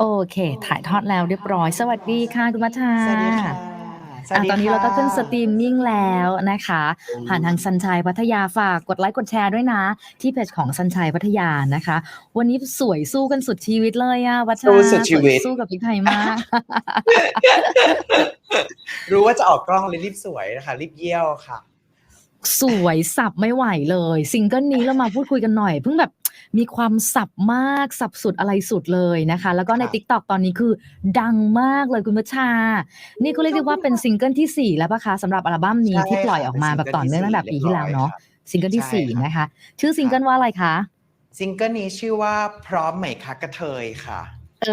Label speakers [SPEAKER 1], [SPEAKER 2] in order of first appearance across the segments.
[SPEAKER 1] โอเค ถ่ายทอดแล้วเรียบร้อย สวัสดีค่ะคุณมัชชา
[SPEAKER 2] สวัสดีค่ะสวั
[SPEAKER 1] อ่า
[SPEAKER 2] สดี
[SPEAKER 1] ตอนนี้
[SPEAKER 2] ค่ะ
[SPEAKER 1] เราก็ขึ้นสตรีมมิ่งแล้วนะคะ ผ่านทางสัญชัยพัทยาฝากกดไลค์กดแชร์ด้วยนะ ที่เพจของสัญชัยพัทยานะคะ วันนี้สวยสู้กันสุดชีวิตเลยอะวัชชา
[SPEAKER 2] สู้สุดชีวิต
[SPEAKER 1] สสู้กับพริกไทยมาก
[SPEAKER 2] รู้ว่าจะออกกล้องเลยรีบสวยนะคะรีบเยี่ยวค่ะ
[SPEAKER 1] สวยสับไม่ไหวเลย ซิงเกิลนี้เรามาพูดคุยกันหน่อยเพิ่งแบบ มีความสับมากสับสุดอะไรสุดเลยนะคะ แล้วก็ใน
[SPEAKER 2] ครับ
[SPEAKER 1] t ิ k t o k ตอนนี้คือดังมากเลยคุณพัชชา นี่ก็เรียกได้ว่าเป็นซิงเกิลที่ 4 แล้วปะคะสำหรับอัลบั้มนี้
[SPEAKER 2] ใช่
[SPEAKER 1] ที่ปล่อยออกมา
[SPEAKER 2] ค่ะ
[SPEAKER 1] แบบต่อเนื่องตั้งแต่ปีที่แล้วเนาะ
[SPEAKER 2] เรียบร้อยครับ
[SPEAKER 1] ซิงเกิลที่
[SPEAKER 2] ใช่
[SPEAKER 1] 4
[SPEAKER 2] ครับ
[SPEAKER 1] นะคะ ชื่อซิงเกิลว่าอะไรคะ
[SPEAKER 2] ซิงเกิลนี้ชื่อว่าพร้อมไหมคะกระเทยค่ะ
[SPEAKER 1] เอ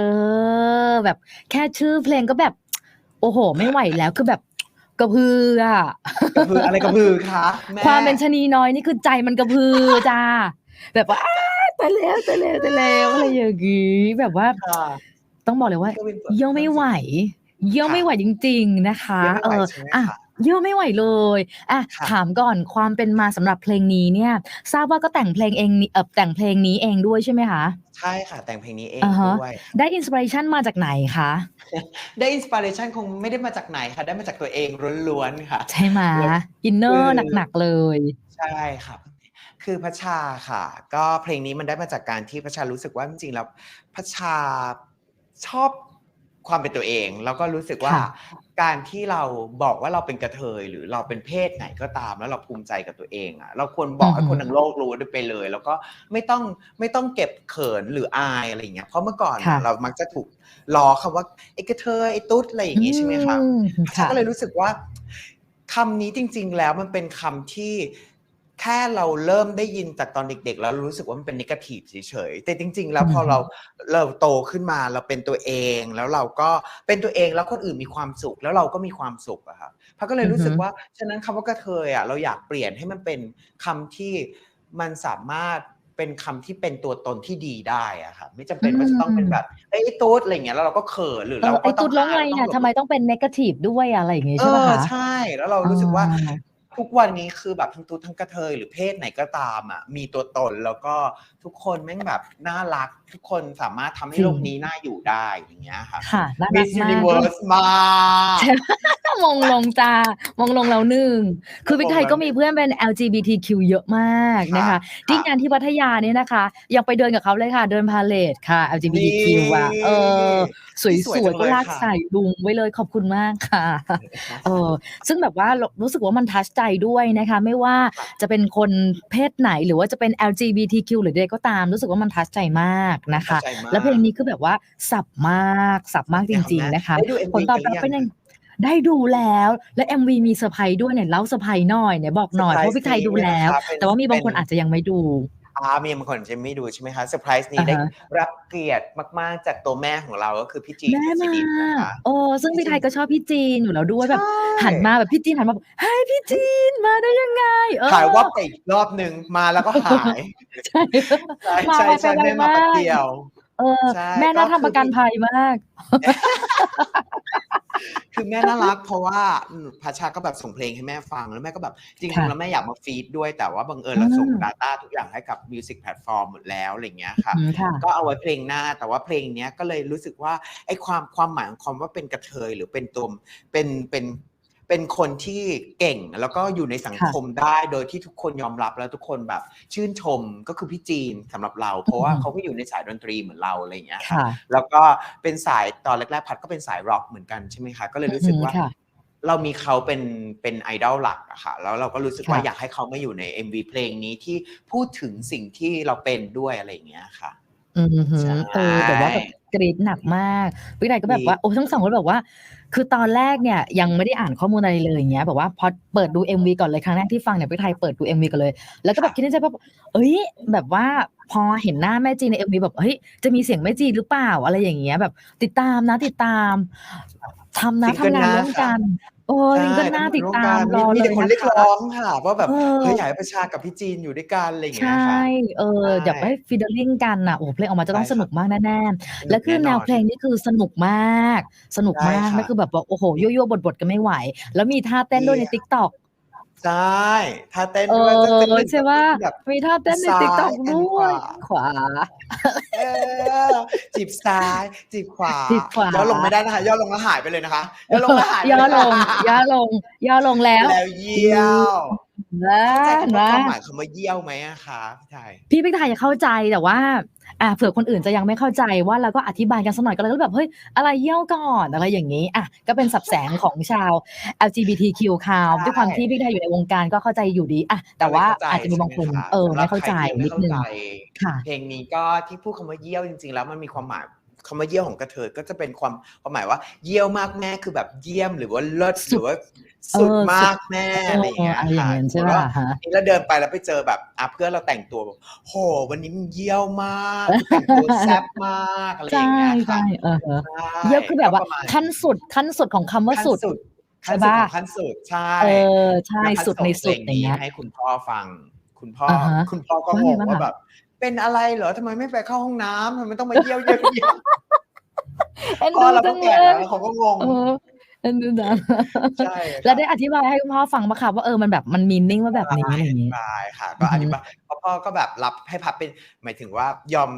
[SPEAKER 1] อ แบบแค่ชื่อเพลงก็แบบ โอ้โห ไม่ไหวแล้วคือแบบกระพืออะ
[SPEAKER 2] กระพืออะไรกระพือคะแม่
[SPEAKER 1] ความเป็นชะนีน้อยนี่คือใจมันกระพือจ้าแบบว่าอ้า ตายแล้วตายแล้วตายแล้วอะไรอย่างงี้แบบว่า
[SPEAKER 2] ค่ะ
[SPEAKER 1] ต้องบอกเลยว่า
[SPEAKER 2] ก็เป็น
[SPEAKER 1] เยี่ยวไม่ไหวเยี่ยวไม่ไหวจริง ๆนะคะ
[SPEAKER 2] เยี่ยวไม่ไหว
[SPEAKER 1] เออ
[SPEAKER 2] ใช่ไหม
[SPEAKER 1] อะ
[SPEAKER 2] คะ
[SPEAKER 1] เยี่ยวไม่ไหวเลยอะ
[SPEAKER 2] ค่ะ
[SPEAKER 1] ถามก่อนความเป็นมาสำหรับเพลงนี้เนี่ย ทราบว่าก็แต่งเพลงเองนี่เออแต่งเพลงนี้เองด้วยใช่ไหมคะ
[SPEAKER 2] ใช่ค่ะ แต่งเพลงนี้เอง
[SPEAKER 1] อ่าฮะ
[SPEAKER 2] ด้วย
[SPEAKER 1] ได้อินสปิเรชันมาจากไหนคะ
[SPEAKER 2] ได้อินสปิเรชันคงไม่ได้มาจากไหนค่ะ ได้มาจากตัวเองล้วนๆค่ะ
[SPEAKER 1] ใช่ไหมอินเนอ
[SPEAKER 2] คื
[SPEAKER 1] ร์
[SPEAKER 2] อ
[SPEAKER 1] หนักๆเลย
[SPEAKER 2] ใช่ครับ คือพัชชาค่ะ ก็เพลงนี้มันได้มาจากการที่พัชชารู้สึกว่าจริงๆแล้วพัชชาชอบความเป็นตัวเอง แล้วก็รู้สึกว่า
[SPEAKER 1] ค่ะ
[SPEAKER 2] การที่เราบอกว่าเราเป็นกระเทยหรือเราเป็นเพศไหนก็ตาม แล้วเราภูมิใจกับตัวเองอะเราควรบอกให้
[SPEAKER 1] อือฮึ
[SPEAKER 2] คนทั้งโลกรู้ไปเลย แล้วก็ไม่ต้องไม่ต้องเก็บเขินหรืออายอะไรอย่างเงี้ยเพราะเมื่อก่อน
[SPEAKER 1] ค่ะ
[SPEAKER 2] เรามักจะถูกล้อคำว่าไอ้กระเทยไอ้ตุ๊ดอะไรอย่างงี้ใช่ไหมคะ
[SPEAKER 1] อืม
[SPEAKER 2] ฉัน
[SPEAKER 1] ค่ะ
[SPEAKER 2] ก็เลยรู้สึกว่าคำนี้จริง ๆ แล้วมันเป็นคำที่ แค่เราเริ่มได้ยินจากตอนเด็กๆ แล้วรู้สึกว่ามันเป็นนิเกทีฟเฉยๆ แต่จริง ๆ แล้วพอ
[SPEAKER 1] อืม
[SPEAKER 2] เราเราโตขึ้นมาเราเป็นตัวเอง แล้วเราก็เป็นตัวเองแล้วคนอื่นมีความสุขแล้วเราก็มีความสุขอะครับพักก็เลยรู้สึกว่าฉะนั้นคำว่ากระเทยอะเราอยากเปลี่ยนให้มันเป็นคำที่มันสามารถเป็นคำที่เป็นตัวตนที่ดีได้อะครับไม่จำเป็นว่าจะต้องเป็นแบบเอ้ยไอ้ตุ๊ดอะไรอย่างเงี้ยแล้วเราก็เขินหรือ
[SPEAKER 1] เอ
[SPEAKER 2] เรา
[SPEAKER 1] อ
[SPEAKER 2] ก็
[SPEAKER 1] ไอ้
[SPEAKER 2] ต้อ
[SPEAKER 1] ตุ๊
[SPEAKER 2] ง
[SPEAKER 1] ดแล้วไง
[SPEAKER 2] อายต้
[SPEAKER 1] เนี่
[SPEAKER 2] อยงหลบ
[SPEAKER 1] ทำไมต้องเป็นเนกาทีฟด้วยอะไรอย่างงี้
[SPEAKER 2] เอ
[SPEAKER 1] ใช่ปะ
[SPEAKER 2] อ
[SPEAKER 1] คะ
[SPEAKER 2] ใช่แล้วเรารู้สึกว่า
[SPEAKER 1] อ่า
[SPEAKER 2] ทุกวันนี้คือแบบทั้งตุ๊ดทั้งกระเทยหรือเพศไหนก็ตามอะมีตัวตนแล้วก็ทุกคนแม่งแบบน่ารัก ทุกคนสามารถทำให้
[SPEAKER 1] จริง
[SPEAKER 2] โลกนี้น่าอยู่ได้อย่างเงี้ยค่ะ
[SPEAKER 1] ค่ะน่ารั
[SPEAKER 2] Miss
[SPEAKER 1] กมาก
[SPEAKER 2] Universe มาก
[SPEAKER 1] มงลงจ้ามงลงแล้วหนึ่งคือพี่ไทยก็มีเพื่อนเป็น LGBTQ เยอะมากนะคะที่งานที่พัทยาเนี่ยนะคะ ยังไปเดินกับเขาเลยค่ะ เดินพาเลทค่ะ LGBTQ อะเออส
[SPEAKER 2] สวย
[SPEAKER 1] วย
[SPEAKER 2] จัง
[SPEAKER 1] ๆก็
[SPEAKER 2] เลย
[SPEAKER 1] ลาก
[SPEAKER 2] ค่ะ
[SPEAKER 1] ใส่ลุงไว้เลยขอบคุณมากค่ะเออซึ่งแบบว่ารู้สึกว่ามันทัชใจด้วยนะคะ ไม่ว่า
[SPEAKER 2] ค่ะ
[SPEAKER 1] จะเป็นคนเพศไหนหรือว่าจะเป็น LGBTQ หรือใดก็ตาม รู้สึกว่ามันทัชใจมากนะคะ
[SPEAKER 2] เข้าใจมาก
[SPEAKER 1] แล้วเพลงนี้คือแบบว่าสับมากสับมากจริง ๆ นะคะ
[SPEAKER 2] ได้ดู MV
[SPEAKER 1] ผลตอบรับเป็นยังได้ดูแล้วและ MV มีเซอร์ไพรส์ด้วยเนี่ยเล่าเซอร์ไพรส์หน่อยเนี่ยบอกหน่อยเพราะพี่ไทยดูแล้ว แต่ว่ามีบางคนอาจจะยังไม่ดู
[SPEAKER 2] อ่ามีบางคนจะไม่ดูใช่ไหมคะเซอร์ไพรส์นี้ได้
[SPEAKER 1] อ่าฮะ
[SPEAKER 2] รับเกียรติมาก ๆ จากตัวแม่ของเราก็คือพี่จีน
[SPEAKER 1] แม่
[SPEAKER 2] สิ
[SPEAKER 1] มา
[SPEAKER 2] รินนะคะ
[SPEAKER 1] โอ้ซึ่งพี่ไทยก็ชอบพี่จีนอยู่แล้วด้วยแบบ
[SPEAKER 2] ใช่
[SPEAKER 1] หันมาแบบพี่จีนหันมาบอกเฮ้ยพี่จีนมาได้ยังไงเออ
[SPEAKER 2] หายวับไปอีกรอบหนึ่งมาแล้วก็หาย
[SPEAKER 1] ใช่
[SPEAKER 2] ใช่
[SPEAKER 1] มา
[SPEAKER 2] ใช่
[SPEAKER 1] ไว
[SPEAKER 2] ใช่
[SPEAKER 1] ไปไว
[SPEAKER 2] แม่มาแป๊บ
[SPEAKER 1] มาก
[SPEAKER 2] เดียว
[SPEAKER 1] เออ
[SPEAKER 2] ใช่
[SPEAKER 1] แม่น่า
[SPEAKER 2] ก็
[SPEAKER 1] ทำประกัน
[SPEAKER 2] คือ
[SPEAKER 1] ภัยมาก
[SPEAKER 2] คือแม่น่ารักเพราะว่าอืมพัชชาก็แบบส่งเพลงให้แม่ฟังแล้วแม่ก็แบบจริง
[SPEAKER 1] ค่ะ
[SPEAKER 2] ๆแล้วแม่อยากมาฟีดด้วยแต่ว่าบังเอิญเราส่ง
[SPEAKER 1] อืม
[SPEAKER 2] Data ทุกอย่างให้กับมิวสิกแพลตฟอร์มหมดแล้วอะไรอย่างเงี้ยค่ะ
[SPEAKER 1] อืมค่ะ
[SPEAKER 2] ก็เอาไว้เพลงหน้าแต่ว่าเพลงเนี้ยก็เลยรู้สึกว่าไอ้ความความหมายของคำว่าเป็นกระเทยหรือเป็นตัวเป็นเป็น เป็นคนที่เก่งแล้วก็อยู่ในสัง
[SPEAKER 1] ค่ะ
[SPEAKER 2] คมได้โดยที่ทุกคนยอมรับแล้วทุกคนแบบชื่นชมก็คือพี่จีนสำหรับเรา เพราะว่า
[SPEAKER 1] อืม
[SPEAKER 2] เขาก็อยู่ในสายดนตรีเหมือนเราอะไรอย่างเงี้ย
[SPEAKER 1] ค่ะ
[SPEAKER 2] แล้วก็เป็นสายตอนแรกๆพัดก็เป็นสายร็อกเหมือนกันใช่ไหมคะก็เลยรู้สึกว่า
[SPEAKER 1] อืมค่ะ
[SPEAKER 2] เรามีเขาเป็นเป็นไอดอลหลักอะค่ะแล้วเราก็รู้สึกว่า
[SPEAKER 1] ค่ะ
[SPEAKER 2] อยากให้เขามาอยู่ใน MV เพลงนี้ที่พูดถึงสิ่งที่เราเป็นด้วยอะไรอย่างเงี้ยค่ะ
[SPEAKER 1] อืมฮึ
[SPEAKER 2] ใช่
[SPEAKER 1] เออแบบว่าแบบกรีดหนักมากพี่ไทยก็แบบว่าโอ้ทั้งสองคนแบบว่า คือตอนแรกเนี่ยยังไม่ได้อ่านข้อมูลอะไรเลยอย่างเงี้ยแบบว่าพอเปิดดู MV ก่อนเลยครั้งแรกที่ฟังเนี่ยพี่ไทยเปิดดู MV ก่อนเลย แล้วก็แบบคิดในใจว่าเอ้ยแบบว่าพอเห็นหน้าแม่จีนใน MV แบบเฮ้ยจะมีเสียงแม่จีนหรือเปล่าอะไรอย่างเงี้ยแบบ ติดตามนะติดตามทำนะ
[SPEAKER 2] ซิงเกิล
[SPEAKER 1] ทำงาน
[SPEAKER 2] หน้า
[SPEAKER 1] ร่วมกัน โอ้ยก็น่าติดตามรอ
[SPEAKER 2] มี
[SPEAKER 1] เล
[SPEAKER 2] แต่
[SPEAKER 1] ย
[SPEAKER 2] คน
[SPEAKER 1] นะ
[SPEAKER 2] เรียก
[SPEAKER 1] คะ
[SPEAKER 2] ร้องค่ะว่าแบบ
[SPEAKER 1] เออ
[SPEAKER 2] เฮ้ยอยากให้ประชากับพี่จีนอยู่ด้วยกันอะไรอย่าง
[SPEAKER 1] ใช
[SPEAKER 2] เงี้ยค่ะ่
[SPEAKER 1] เออ
[SPEAKER 2] ใช่
[SPEAKER 1] เดี๋ยวให้ฟีเดอร์ลิงกันน่ะโอ้โฮเพลงออกมาจะต้อง
[SPEAKER 2] ใช่
[SPEAKER 1] ส
[SPEAKER 2] ครับ
[SPEAKER 1] นุกมากแน่ๆแล้วคือแนวเพลงนี่คือสนุกมาก สนุก
[SPEAKER 2] ใช่
[SPEAKER 1] มาก
[SPEAKER 2] ค่ะ
[SPEAKER 1] ไม่คือแบบว่าโอ้โฮยั่วๆบดๆกันไม่ไหว แล้วมีท่าเต้นด้วยใน
[SPEAKER 2] ดีอะ
[SPEAKER 1] TikTok
[SPEAKER 2] ใช่ถ้าเต้น
[SPEAKER 1] เอ
[SPEAKER 2] ด้วยก็จะ
[SPEAKER 1] อ
[SPEAKER 2] เป็น
[SPEAKER 1] ใช่ป่ะ
[SPEAKER 2] แบบ
[SPEAKER 1] มีท่าเต้นใน
[SPEAKER 2] ซ้าย
[SPEAKER 1] ติ๊กต็อก
[SPEAKER 2] แอน
[SPEAKER 1] ด้วย
[SPEAKER 2] ขวา
[SPEAKER 1] ขวา
[SPEAKER 2] เออจีบซ้ายจีบขวา
[SPEAKER 1] จีบขวา
[SPEAKER 2] ย่อลงไม่ได้นะคะย่อลงแล้วหายไปเลยนะคะย่อลงแล้วหายไป
[SPEAKER 1] ย่อ
[SPEAKER 2] เย
[SPEAKER 1] ลงย่อลงย่อลงแล้ว
[SPEAKER 2] แล้วเยี่ยว
[SPEAKER 1] นะ
[SPEAKER 2] เข้าใจคำว่า
[SPEAKER 1] นะ
[SPEAKER 2] ความหมายคำว่าเยี่ยวไหมอะคะพี่ไทย
[SPEAKER 1] พี่พิกไทยเข้าใจแต่ว่า อะเผื่อคนอื่นจะยังไม่เข้าใจว่าเราก็อธิบายกันสักหน่อยก็เลยแบบเฮ้ยอะไรเยี่ยวก่อนอะไรอย่างนี้อะก็เป็นสับแสงของชาว LGBTQ คาว
[SPEAKER 2] ใช่
[SPEAKER 1] ด้วยความที่พี่ไทยอยู่ในวงการก็เข้าใจอยู่ดีอะแต่ว่า
[SPEAKER 2] เข้ใจ
[SPEAKER 1] อาจจะมีบางคน
[SPEAKER 2] ใช่ไหะ
[SPEAKER 1] เออ
[SPEAKER 2] สำหรั
[SPEAKER 1] ไม่
[SPEAKER 2] บ
[SPEAKER 1] เข้าใจ
[SPEAKER 2] ใครที่
[SPEAKER 1] นิดนึง
[SPEAKER 2] ไม่เข้าใจ
[SPEAKER 1] ค่ะ
[SPEAKER 2] เพลงนี้ก็ที่พูดคำว่าเยี่ยวจริง ๆ แล้วมันมีความหมาย คำว่าเยี่ยวของกระเทยก็จะเป็นความความหมายว่า เยี่ยวมากแม่คือแบบเยี่ยมหรือว่าเลิศหรือว่าสุด
[SPEAKER 1] เออ
[SPEAKER 2] มากแม่
[SPEAKER 1] เอ
[SPEAKER 2] อะไร
[SPEAKER 1] อ
[SPEAKER 2] อย่างเงี้ย
[SPEAKER 1] อะไรอย่าง
[SPEAKER 2] ค่ะ
[SPEAKER 1] เงี้ยใช่
[SPEAKER 2] สมมุติ
[SPEAKER 1] ป่ะ
[SPEAKER 2] ว่า
[SPEAKER 1] ฮะ
[SPEAKER 2] นี่แล้วเดินไปแล้วไปเจอแบบอะเพื่อนเราแต่งตัวแบบโห วันนี้มึงเยี่ยวมากแต่งตัวแซ่บมากอะไรอ
[SPEAKER 1] ใช่
[SPEAKER 2] ย่างเงี้ยค่ะ
[SPEAKER 1] ใช่เออฮะ
[SPEAKER 2] ใช่
[SPEAKER 1] เยี่ยวคือแบบว่า
[SPEAKER 2] ก็ประมาณ
[SPEAKER 1] ขั้นสุดขั้นสุดของคำว่า
[SPEAKER 2] ขั้น
[SPEAKER 1] สุด
[SPEAKER 2] สุด
[SPEAKER 1] ใช่
[SPEAKER 2] ขั้นสุด
[SPEAKER 1] ปะ
[SPEAKER 2] ของขั้นสุดใช่
[SPEAKER 1] เออใช่
[SPEAKER 2] แล้วพั
[SPEAKER 1] สุดใน
[SPEAKER 2] ง
[SPEAKER 1] สุด
[SPEAKER 2] เพล
[SPEAKER 1] อย่างเงี้ย
[SPEAKER 2] ให้คุณพ่อฟัง คุณพ่อ
[SPEAKER 1] อ่าฮะ
[SPEAKER 2] คุณพ่อก็
[SPEAKER 1] ว่างไง
[SPEAKER 2] ง
[SPEAKER 1] บ้าง
[SPEAKER 2] ว่า
[SPEAKER 1] คะ
[SPEAKER 2] แบบ เป็นอะไรเหรอทำไมไม่ไปเข้าห้องน้ำทำไมต้องมาเยี่ยวเยี่ยวเยี่ยว
[SPEAKER 1] เอ็น
[SPEAKER 2] พ่อ
[SPEAKER 1] ดู
[SPEAKER 2] เรา
[SPEAKER 1] จั
[SPEAKER 2] ก็
[SPEAKER 1] ง
[SPEAKER 2] แก่
[SPEAKER 1] เล
[SPEAKER 2] แล้ว
[SPEAKER 1] ย
[SPEAKER 2] เขาก็งง
[SPEAKER 1] เออเอ็นดูจัง
[SPEAKER 2] ใช่
[SPEAKER 1] แล้วได้อธิบายให้คุณพ่อฟังปะคะว่าเออมันแบบมันมีนิ่งว่าแบบนี้อะไรอย่างงี้
[SPEAKER 2] ใช่ค่ะ ก็
[SPEAKER 1] อือฮึ
[SPEAKER 2] อธิบายเพราะพ่อก็แบบรับให้พับเป็นหมายถึงว่ายอม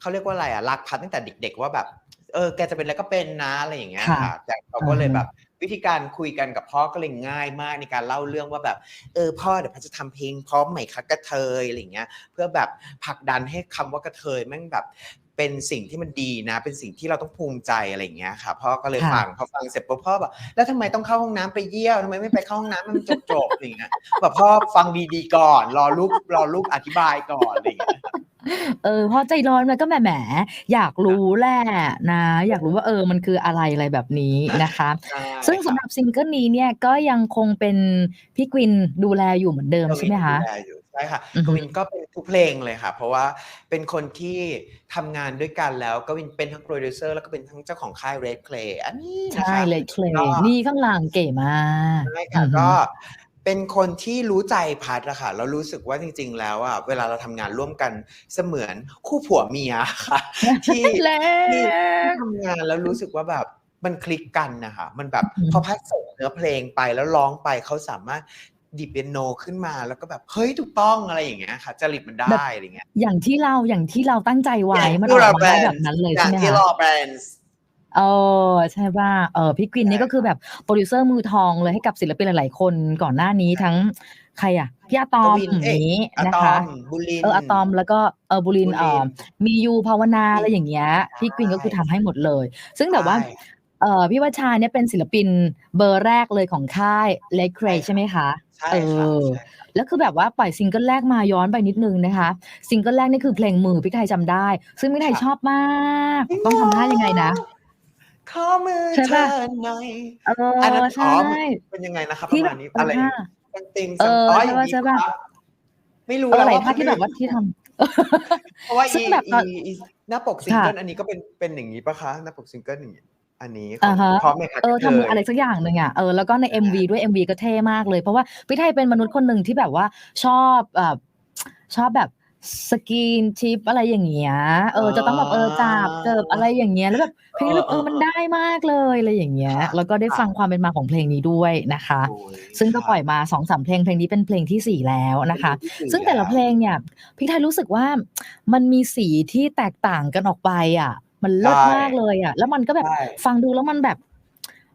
[SPEAKER 2] เขาเรียกว่าอะไรอะรักพัดตั้งแต่เด็ก ๆ ว่าแบบเออแกจะเป็นอะไรก็เป็นนะอะไรอย่างเงี้ย
[SPEAKER 1] ค่ะ
[SPEAKER 2] ค่ะแต่เราก็เลย
[SPEAKER 1] อือฮึ
[SPEAKER 2] แบบ วิธีการคุยกันกับพ่อก็เลยง่ายมากในการเล่าเรื่องว่าแบบ เออพ่อเดี๋ยวพ่อจะทำเพลงพร้อมใหม่คะกระเทยอะไรเงี้ยเพื่อแบบผลักดันให้คำว่ากระเทยแม่งแบบ เป็นสิ่งที่มันดีนะ เป็นสิ่งที่เราต้องภูมิใจอะไรอย่างเงี้ยค่ะพ่อก็เลย
[SPEAKER 1] ค่ะ
[SPEAKER 2] ฟังพอฟังเสร็จปุ๊บพ่อบอกแล้วทำไมต้องเข้าห้องน้ำไปเยี่ยวทำไมไม่ไปเข้าห้องน้ำให้มันจบๆอะไรอย่างเงี้ยแบบพ่อฟังดีๆก่อน รอลูกรอลูกอธิบายก่อนอะไรอย่างเงี้ย
[SPEAKER 1] เออพ่อใจร้อนมันก็แหมแหมอยากรู้แหละนะ อยากรู้ว่าเออมันคืออะไรอะไรแบบนี้นะคะ
[SPEAKER 2] ใช่
[SPEAKER 1] ซึ่งสำหรับซิงเกิลนี้เนี่ยก็ยังคงเป็นพี่กวินดูแลอยู่เหมือนเดิม
[SPEAKER 2] ก
[SPEAKER 1] ใช่
[SPEAKER 2] วิ
[SPEAKER 1] ไหม
[SPEAKER 2] น
[SPEAKER 1] คะ
[SPEAKER 2] ดูแลอยู่ ใช่ค่ะ
[SPEAKER 1] อือฮึ
[SPEAKER 2] กวินก็เป็นทุกเพลงเลยค่ะ เพราะว่าเป็นคนที่ทำงานด้วยกันแล้วกวินเป็นทั้งโปรดิวเซอร์แล้วก็เป็นทั้งเจ้าของค่าย Red Clay อันนี้นะ
[SPEAKER 1] ใช่
[SPEAKER 2] คะ
[SPEAKER 1] เลยเคล
[SPEAKER 2] ก็
[SPEAKER 1] นี่ข้างหลังเก๋มาก
[SPEAKER 2] ใช่ค่ะ
[SPEAKER 1] อือฮึ
[SPEAKER 2] ก็เป็นคนที่รู้ใจพัดอะค่ะแล้วรู้สึกว่าจริง ๆ แล้วอะเวลาเราทำงานร่วมกันเสมือนคู่ผัวเมียค่ะ ที่
[SPEAKER 1] แร
[SPEAKER 2] ที่
[SPEAKER 1] ง
[SPEAKER 2] ทำงานแล้วรู้สึกว่าแบบมันคลิกกันนะคะมันแบบ
[SPEAKER 1] อืม
[SPEAKER 2] พอพัดส่งเนื้อเพลงไปแล้วร้องไปเขาสามารถ ดิบเปียโนขึ้นมาแล้วก็แบบเฮ้ยถูกต้องอะไรอย่างเงี้ยค่ะจริตมันได้อะไรเงี้ย
[SPEAKER 1] อย่างที่เราอย่างที่เราตั้งใจไว้
[SPEAKER 2] อย่าง
[SPEAKER 1] มัน
[SPEAKER 2] ที่
[SPEAKER 1] ออ
[SPEAKER 2] เรา
[SPEAKER 1] กมาได้แบบนั้นเลย
[SPEAKER 2] อ
[SPEAKER 1] ใช่
[SPEAKER 2] ย่าง
[SPEAKER 1] ไหม
[SPEAKER 2] ที่
[SPEAKER 1] คะ
[SPEAKER 2] รอแบรนด์
[SPEAKER 1] เออใช่ป่ะเออพี่กวิน
[SPEAKER 2] ใช่
[SPEAKER 1] นี่ก็คือแบบโปรดิวเซอร์มือทองเลยให้กับศิลปินหลาย ๆ คนก่อนหน้านี้ทั้งใครอะพี่อะตอกม
[SPEAKER 2] วินเอ้ย
[SPEAKER 1] นี้
[SPEAKER 2] อะ
[SPEAKER 1] นะ
[SPEAKER 2] ตอ
[SPEAKER 1] คะ
[SPEAKER 2] มบุลิน
[SPEAKER 1] เอออะตอมแล้วก็เออบุรินทร์
[SPEAKER 2] บุ
[SPEAKER 1] เอ
[SPEAKER 2] ริ
[SPEAKER 1] อน
[SPEAKER 2] ทร์
[SPEAKER 1] มียูภาวนาอะไรอย่างเงี้ยพี่กวินก็คือทำให้หมดเลย ซึ่งแต่ว่า
[SPEAKER 2] ใช่
[SPEAKER 1] เออพี่วัชชาเนี่ยเป็นศิลปินเบอร์แรกเลยของค่ายเล็กเคร
[SPEAKER 2] ใช่ค่ะ
[SPEAKER 1] ใช่ไหมคะ
[SPEAKER 2] ใช่
[SPEAKER 1] เอ
[SPEAKER 2] ค่ะ
[SPEAKER 1] อ
[SPEAKER 2] ใช่
[SPEAKER 1] แล้วคือแบบว่าปล่อยซิงเกิลแรกมาย้อนไปนิดนึงนะคะ ซิงเกิลแรกนี่คือเพลงมือพี่ไทยจำได้ ซึ่งพี่ไทยชอบมาก ต้องทำท่ายังไงนะ
[SPEAKER 2] ขอมือ
[SPEAKER 1] ใช่
[SPEAKER 2] เธ
[SPEAKER 1] ปะ
[SPEAKER 2] อหน่อย
[SPEAKER 1] เออ
[SPEAKER 2] อันนั้นอ๋
[SPEAKER 1] ใช่
[SPEAKER 2] อมันเป็นยังไงนะครับป
[SPEAKER 1] ที่
[SPEAKER 2] ระ
[SPEAKER 1] แบ
[SPEAKER 2] มา
[SPEAKER 1] บ
[SPEAKER 2] ณนี้
[SPEAKER 1] เอ
[SPEAKER 2] อะไร
[SPEAKER 1] อท่า
[SPEAKER 2] เป็นติง
[SPEAKER 1] เออ
[SPEAKER 2] อ๋อ
[SPEAKER 1] ใช่ปะ
[SPEAKER 2] ย่างนี้
[SPEAKER 1] ใช่ปะ
[SPEAKER 2] ครับไม่รู้
[SPEAKER 1] เออ
[SPEAKER 2] แล้ว
[SPEAKER 1] อะไร
[SPEAKER 2] ว่า
[SPEAKER 1] ท่าที่
[SPEAKER 2] มัน
[SPEAKER 1] แบบว่าที่ทำ
[SPEAKER 2] เพราะว่า
[SPEAKER 1] ซึ่
[SPEAKER 2] อี
[SPEAKER 1] งแบบตอน
[SPEAKER 2] อีอีหน้าปกซิง
[SPEAKER 1] ค่ะ
[SPEAKER 2] เกิลอันนี้ก็เป็นเป็นอย่างนี้ปะคะหน้าปกซิงเกิลอย่างนี้ อันนี้ขอ
[SPEAKER 1] อ่างฮะ
[SPEAKER 2] พร้อมไหมคะ
[SPEAKER 1] เออก
[SPEAKER 2] ระเท
[SPEAKER 1] ทำมือยอะไรสักอย่างหนึ่งอะเออแล้วก็ใน MV ด้วย MV ก็เท่มากเลยเพราะว่าพี่ไทยเป็นมนุษย์คนหนึ่งที่แบบว่าชอบแบบชอบแบบสกีนชิปอะไรอย่างเงี้ย เออ จะต้องแบบเออจับเกิบอะไรอย่างเงี้ย แล้วแบบเพลงนี้แบบเออมันได้มากเลยอะไรอย่างเงี้ย แล้วก็ได้ฟังความเป็นมาของเพลงนี้ด้วยนะคะ
[SPEAKER 2] โอ้ย
[SPEAKER 1] ซึ่งก็
[SPEAKER 2] ค่ะ
[SPEAKER 1] ปล่อยมาสองสามเพลงเพลงนี้เป็นเพลงที่สี่แล้วนะคะ
[SPEAKER 2] เป็นเพลงที่สี่
[SPEAKER 1] ซึ่งแต่ละเพลงเนี่ยพี่ไทยรู้สึกว่ามันมีสีที่แตกต่างกันออกไปอะ มันเลิศ
[SPEAKER 2] ใช่
[SPEAKER 1] มากเลยอะ แล้วมันก็แบบ
[SPEAKER 2] ใช่
[SPEAKER 1] ฟังดูแล้วมันแบบ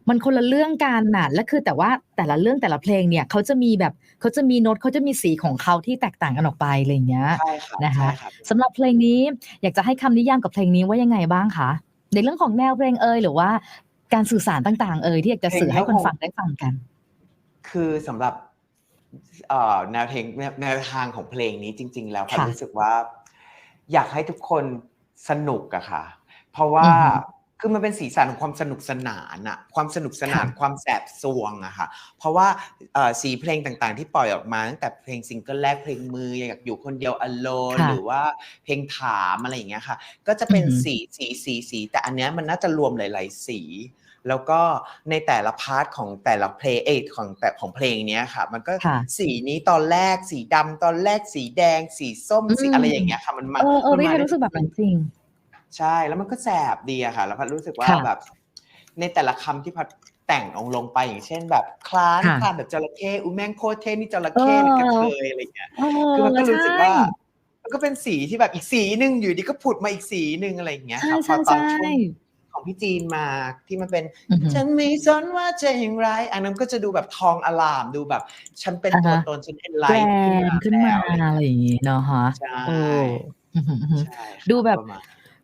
[SPEAKER 1] มันคนละเรื่องกันน่ะ และคือแต่ว่าแต่ละเรื่องแต่ละเพลงเนี่ยเขาจะมีแบบเขาจะมีโน้ตเขาจะมีสีของเขาที่แตกต่างกันออกไปอะไรอย่างเงี้ย
[SPEAKER 2] ใช่ค่ะ
[SPEAKER 1] นะคะ
[SPEAKER 2] ใช่ค่ะ
[SPEAKER 1] สำหรับเพลงนี้อยากจะให้คำนิยามกับเพลงนี้ว่ายังไงบ้างคะในเรื่องของแนวเพลงเอ่ยหรือว่าการสื่อสารต่างๆ เอ่ยที่อยากจะสื่อให้คนฟังได้ฟังกัน
[SPEAKER 2] คือสำหรับเอ่อแนวเพลงแนวแนวทางของเพลงนี้จริง ๆ แล้วพัน
[SPEAKER 1] ค่ะ
[SPEAKER 2] รู้สึกว่า อยากให้ทุกคนสนุกอะค่ะ เพราะว่า
[SPEAKER 1] อือฮึ
[SPEAKER 2] คือมันเป็นสีสันของความสนุกสนานอะความสนุกสนาน
[SPEAKER 1] ค่ะ
[SPEAKER 2] ความแสบสวงอะค่ะเพราะว่าเอ่อสีเพลงต่างๆ ที่ปล่อยออกมาตั้งแต่เพลงซิงเกิลแรกเพลงมืออยากอยู่คนเดียว alone
[SPEAKER 1] ค่ะ
[SPEAKER 2] หรือว่าเพลงถามอะไรอย่างเงี้ยค่ะ ก็จะเป็น
[SPEAKER 1] อือฮึ
[SPEAKER 2] สีสีสีสีแต่อันเนี้ยมันน่าจะรวมหลาย ๆ สี แล้วก็ในแต่ละพาร์ทของแต่ละเพลงเอยของแต่ของเพลงเนี้ยค่ะ มันก็
[SPEAKER 1] ค่ะ
[SPEAKER 2] สีนี้ตอนแรกสีดำตอนแรกสีแดง สีส้มสี
[SPEAKER 1] อืม
[SPEAKER 2] อะไรอย่างเงี้ยค่ะมันมา
[SPEAKER 1] เออเออ
[SPEAKER 2] มัน
[SPEAKER 1] พี่ไทย
[SPEAKER 2] ได้
[SPEAKER 1] รู้สึกแบบนั้นจริง
[SPEAKER 2] ใช่แล้วมันก็แสบดีอะค่ะ แล้วพัดรู้สึกว่า
[SPEAKER 1] ค่ะ
[SPEAKER 2] แบบ ในแต่ละคำที่พัดแต่งองค์ลงไปอย่างเช่นแบบคลาน
[SPEAKER 1] ค่ะ
[SPEAKER 2] คลานแบบจระเข้อุยแม่งโคตรเท่นี่จระเข้หรือกระเทยอะไรเงี้ย
[SPEAKER 1] เอ
[SPEAKER 2] คือมันก็
[SPEAKER 1] อ
[SPEAKER 2] รู้สึก
[SPEAKER 1] ใช่
[SPEAKER 2] ว่ามันก็เป็นสีที่แบบอีกสีหนึ่งอยู่ดีก็ผุดมาอีกสีหนึ่งอะไรอย่างเงี้ย
[SPEAKER 1] ใช่
[SPEAKER 2] ครับพ
[SPEAKER 1] ใช่
[SPEAKER 2] อตอน
[SPEAKER 1] ใช่
[SPEAKER 2] ช่วงของพี่จีนมาที่มันเป็น
[SPEAKER 1] อือหือ
[SPEAKER 2] ฉันไม่สนว่าจะอย่างไร อันนั้นก็จะดูแบบทองอลามดูแบบ ฉันเป็น
[SPEAKER 1] อ่า
[SPEAKER 2] ตัว
[SPEAKER 1] ฮะ
[SPEAKER 2] ตนฉันเอ็นไล
[SPEAKER 1] แกร
[SPEAKER 2] ท์ขึ้น
[SPEAKER 1] น
[SPEAKER 2] มา
[SPEAKER 1] ขึ้นมา
[SPEAKER 2] แล้วอะไรอย่างเงี้ย
[SPEAKER 1] อะไรอย่างงี้เนาะคะ
[SPEAKER 2] ใช่
[SPEAKER 1] เอออือหืออือหือ
[SPEAKER 2] ใช่ครับ
[SPEAKER 1] ดูแบบ
[SPEAKER 2] ประมาณ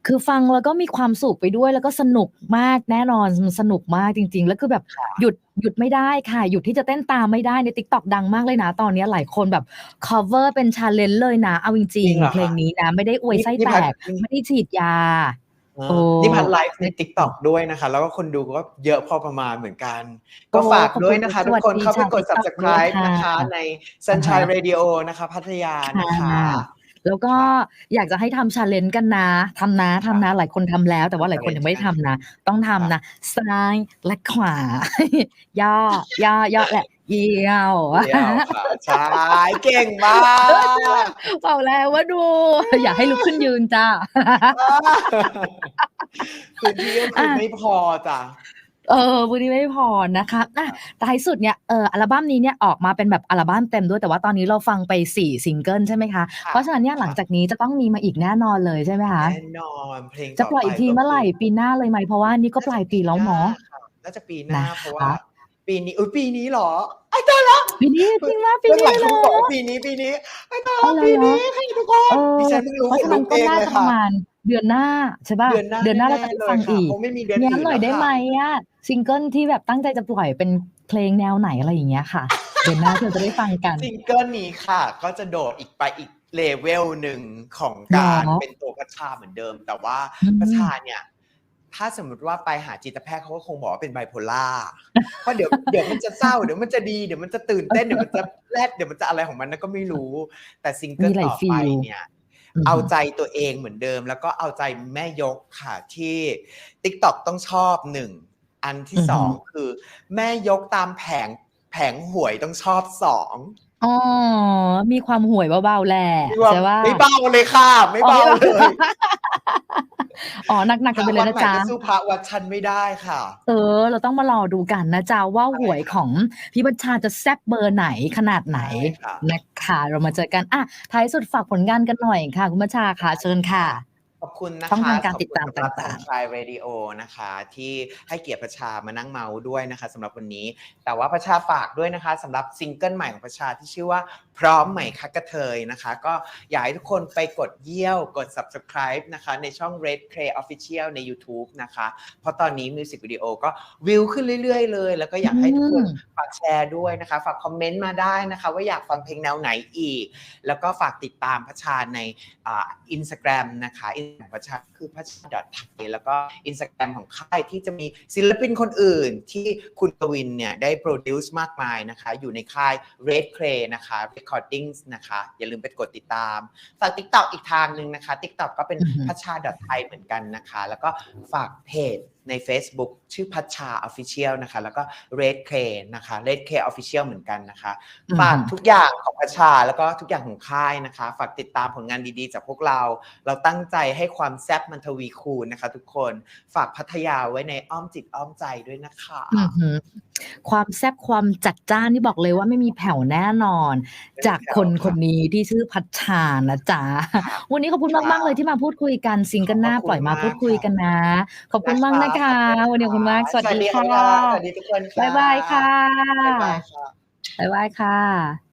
[SPEAKER 1] คือฟังแล้วก็มีความสุขไปด้วย แล้วก็สนุกมากแน่นอนมันสนุกมากจริง ๆ แล้วคือแบบ
[SPEAKER 2] ค่ะ
[SPEAKER 1] หยุดหยุดไม่ได้ค่ะ หยุดที่จะเต้นตามไม่ได้ใน TikTok ดังมากเลยนะ ตอนนี้หลายคนแบบ cover เป็น challenge เลยนะ เอาจ
[SPEAKER 2] จ
[SPEAKER 1] ริ
[SPEAKER 2] ริ
[SPEAKER 1] ง
[SPEAKER 2] งเหรอ
[SPEAKER 1] ๆเพลง
[SPEAKER 2] คะ
[SPEAKER 1] นี้นะ ไม่ได้อวย
[SPEAKER 2] นี่
[SPEAKER 1] ไส้
[SPEAKER 2] นี่
[SPEAKER 1] แต
[SPEAKER 2] พัด
[SPEAKER 1] กไม่ได้ฉีดยา
[SPEAKER 2] อ่า
[SPEAKER 1] โอ้
[SPEAKER 2] นี่พัดไลฟ์ใน
[SPEAKER 1] ใน
[SPEAKER 2] TikTok ด้วยนะคะ แล้วก็คนดูก็เยอะพอประมาณเหมือนกัน
[SPEAKER 1] โอ้
[SPEAKER 2] ก็ฝาก
[SPEAKER 1] ขอบ
[SPEAKER 2] ด้ว
[SPEAKER 1] คุ
[SPEAKER 2] ย
[SPEAKER 1] ณ
[SPEAKER 2] นะคะ
[SPEAKER 1] ส
[SPEAKER 2] ทุก
[SPEAKER 1] วัส
[SPEAKER 2] คน
[SPEAKER 1] ดี
[SPEAKER 2] เข้าไป
[SPEAKER 1] ชาว
[SPEAKER 2] กด
[SPEAKER 1] TikTok ด้วย
[SPEAKER 2] subscribe
[SPEAKER 1] ค่ะ
[SPEAKER 2] นะคะ ใน
[SPEAKER 1] อะฮะ
[SPEAKER 2] Sunshine Radio นะคะ พัทยา
[SPEAKER 1] ค่
[SPEAKER 2] นะคะะ
[SPEAKER 1] แล้วก็
[SPEAKER 2] ค่ะ
[SPEAKER 1] อยากจะให้ทำ challenge กันนะทำนะ
[SPEAKER 2] ค่ะ
[SPEAKER 1] ทำนะ หลายคนทำแล้ว แต่ว่าหลาย
[SPEAKER 2] ทำ
[SPEAKER 1] คนยัง
[SPEAKER 2] challenge
[SPEAKER 1] ไม่ได้
[SPEAKER 2] กัน
[SPEAKER 1] ทำนะ ต้อง
[SPEAKER 2] ค่ะ
[SPEAKER 1] ทำนะซ้ายและขวา ย่อย่อย่อและเยี่ยว
[SPEAKER 2] เยี่ยวค่ะใช่เก่งมาก
[SPEAKER 1] บอกแล้วว่าดู อยากให้ลุกขึ้นยืนจ้า
[SPEAKER 2] พื้นที่ก็คือไม่พอจ้ะ
[SPEAKER 1] เออวันนี้ไม่พอนะคะอะท้ายสุดเนี่ยเอออัลบั้มนี้เนี่ยออกมาเป็นแบบอัลบั้มเต็มด้วยแต่ว่าตอนนี้เราฟังไปสี่ซิงเกิลใช่ไหมคะ
[SPEAKER 2] ค่ะ
[SPEAKER 1] เพราะฉะนั้นเนี่ยหลังจากนี้จะต้องมีมาอีกแน่นอนเลยใช่ไหมคะ
[SPEAKER 2] แน่นอนเพลง
[SPEAKER 1] จะปล่อยอีกที
[SPEAKER 2] ต่ไป
[SPEAKER 1] เมื่อไหร่
[SPEAKER 2] คื
[SPEAKER 1] ปีหน้าเลยไหมเพราะว่านี่ก็ปลายปีแล้วเนาะ
[SPEAKER 2] น่าจะปีหน้า
[SPEAKER 1] นะคะ
[SPEAKER 2] เพราะว่า ปีนี้อุ้ยปีนี้เหรอไอ้
[SPEAKER 1] ปีนี้จริงว่าปี
[SPEAKER 2] เรื่องห
[SPEAKER 1] นี้
[SPEAKER 2] ลัง
[SPEAKER 1] เล
[SPEAKER 2] เขาบอก
[SPEAKER 1] ย
[SPEAKER 2] ว่าปีนี้ปีนี้ไอ้ตา
[SPEAKER 1] เอาเลย
[SPEAKER 2] ปี
[SPEAKER 1] เหรอ
[SPEAKER 2] นี้ค่ะทุกคน
[SPEAKER 1] เออ
[SPEAKER 2] ดิฉันเพิ่งรู้
[SPEAKER 1] เพราะ
[SPEAKER 2] ขน
[SPEAKER 1] ฉะ
[SPEAKER 2] ลุ
[SPEAKER 1] นั้น
[SPEAKER 2] ก
[SPEAKER 1] ก็
[SPEAKER 2] เอง
[SPEAKER 1] น่า
[SPEAKER 2] เลย
[SPEAKER 1] จะป
[SPEAKER 2] ค่ะ
[SPEAKER 1] ระมาณ เดือนหน้าใช่ป่ะ
[SPEAKER 2] เดือนหน้า
[SPEAKER 1] เดือนหน้าเรา
[SPEAKER 2] แน่
[SPEAKER 1] จะ
[SPEAKER 2] ๆ
[SPEAKER 1] ได้ฟัง
[SPEAKER 2] เลยค่ะ
[SPEAKER 1] อีก
[SPEAKER 2] คงไม่มีเดือน
[SPEAKER 1] งั้น
[SPEAKER 2] อื่น
[SPEAKER 1] หน่อย
[SPEAKER 2] แล้ว
[SPEAKER 1] ได้ไหม
[SPEAKER 2] ค่ะ
[SPEAKER 1] อะซิงเกิลที่แบบตั้งใจจะปล่อยเป็นเพลงแนวไหนอะไรอย่างเงี้ยค่ะ เดือนหน้าเราจะได้ฟังกัน
[SPEAKER 2] ซิงเกิลนี้ค่ะ ก็จะโดดอีกไปอีกเลเวลหนึ่งของการ
[SPEAKER 1] เหรอ
[SPEAKER 2] เป็นตัวพัชชาเหมือนเดิม แต่ว่า
[SPEAKER 1] อืม
[SPEAKER 2] พัชชาเนี่ยถ้าสมมติว่าไปหาจิตแพทย์เขาก็คงบอกว่าเป็นไบโพล่าเพราะเดี๋ยวเดี๋ยวมันจะเศร้าเดี๋ยวมันจะดีเดี๋ยวมันจะตื่นเต้นเดี๋ยวมันจะแรดเดี๋ยวมันจะอะไรของมันนะก็ไม่รู้ แต่ซิงเกิล
[SPEAKER 1] มีหลาย
[SPEAKER 2] ต่อ
[SPEAKER 1] ฟี
[SPEAKER 2] ไป
[SPEAKER 1] ล
[SPEAKER 2] เนี่ย
[SPEAKER 1] ม
[SPEAKER 2] เอาใจตัวเองเหมือนเดิม แล้วก็เอาใจแม่ยกค่ะที่ TikTok ต้องชอบหนึ่งอันที่
[SPEAKER 1] อือฮึ
[SPEAKER 2] สองคือ แม่ยกตามแผงแผงหวยต้องชอบสอง
[SPEAKER 1] อ๋อ มีความห่วยเบาๆแหละ
[SPEAKER 2] ไม่ว่า
[SPEAKER 1] ใช่ป่ะ
[SPEAKER 2] ไม่เบาเลยค่ะ ไม่เบาเลย
[SPEAKER 1] อ๋อหนักๆกันไปเลย
[SPEAKER 2] วัด
[SPEAKER 1] นะ
[SPEAKER 2] ไหน
[SPEAKER 1] จ๊ะ
[SPEAKER 2] ก็สู้พระวัดชันไม่ได้ค่ะ
[SPEAKER 1] เออ เราต้องมารอดูกันนะจ๊ะว่า
[SPEAKER 2] ใช่
[SPEAKER 1] หวย
[SPEAKER 2] ค่ะ
[SPEAKER 1] ของพี่บัญชาจะแซบเบอร์ไหนขนาดไหน
[SPEAKER 2] ใช่ค่ะ
[SPEAKER 1] นะคะเรามาเจอกันอะท้ายสุดฝากผลงานกันหน่อยค่ะ คุณบัญชาค่ะเชิญค่ะ
[SPEAKER 2] ขอบคุณนะคะ
[SPEAKER 1] ช่องทางการ
[SPEAKER 2] ขอบ
[SPEAKER 1] ติด
[SPEAKER 2] คุณ
[SPEAKER 1] ตาม
[SPEAKER 2] สำหรับ
[SPEAKER 1] ต่างๆ
[SPEAKER 2] Sunshine Radio นะคะ ที่ให้เกียรติประชามานั่งเมาด้วยนะคะสำหรับวันนี้ แต่ว่าประชาฝากด้วยนะคะสำหรับซิงเกิลใหม่ของประชาที่ชื่อว่าพร้อมใหม่คักกระเทยนะคะ ก็อยากให้ทุกคนไปกดเยี่ยวกด subscribe นะคะ ในช่อง Red Clay Official ใน YouTube นะคะ เพราะตอนนี้มิวสิกวิดีโอก็วิวขึ้นเรื่อยๆ เลย แล้วก็อยากให้ทุกคน
[SPEAKER 1] อืม
[SPEAKER 2] ฝากแชร์ด้วยนะคะ ฝากคอมเมนต์มาได้นะคะ ว่าอยากฟังเพลงแนวไหนอีก แล้วก็ฝากติดตามพัชชาในอินสตาแกรมนะคะอินสตาแกรมพัชชาคือพัชชาดอทไทยแล้วก็อินสตาแกรมของค่ายที่จะมีศิลปินคนอื่นที่คุณกวินเนี่ยได้โปรดิวซ์มากมายนะคะ อยู่ในค่าย Red Clay นะคะ Recordings นะคะ อย่าลืมไปกดติดตาม ฝาก TikTok อีกทางหนึ่งนะคะ TikTok ก็เป็น
[SPEAKER 1] อือฮึ
[SPEAKER 2] พัชชาดอทไทยเหมือนกันนะคะ แล้วก็ฝากเพจใน Facebook ชื่อพัชชา Official นะคะ แล้วก็ Red Clay นะคะ Red Clay Official เหมือนกันนะคะ
[SPEAKER 1] อืม
[SPEAKER 2] ฝากทุกอย่างของประชาแล้วก็ทุกอย่างของค่ายนะคะ ฝากติดตามผลงานดีๆ จากพวกเรา เราตั้งใจให้ความแซ่บมันทวีคูณนะคะ ทุกคนฝากพัทยาไว้ในอ้อมจิตอ้อมใจด้วยนะคะ
[SPEAKER 1] อื้อหือ ความแซ่บความจัดจ้านนี่บอกเลยว่าไม่มีแผ่วแน่นอน จากคนคนนี้ที่ชื่อพัชชานะจ๊ะวันนี้ขอบคุณมากๆเลยที่มาพูดคุยกันซิงเกิลหน้า
[SPEAKER 2] ขอบคุณ
[SPEAKER 1] ปล่อยมาพูดคุยกันนะ ขอบคุณมากนะคะ วันนี้ขอบคุณมากสวัสดีค่ะ
[SPEAKER 2] สวัสดีทุกคนค่ะ
[SPEAKER 1] บ๊ายบายค่ะ
[SPEAKER 2] บ๊ายบายค่ะ
[SPEAKER 1] บ๊ายบายค่ะ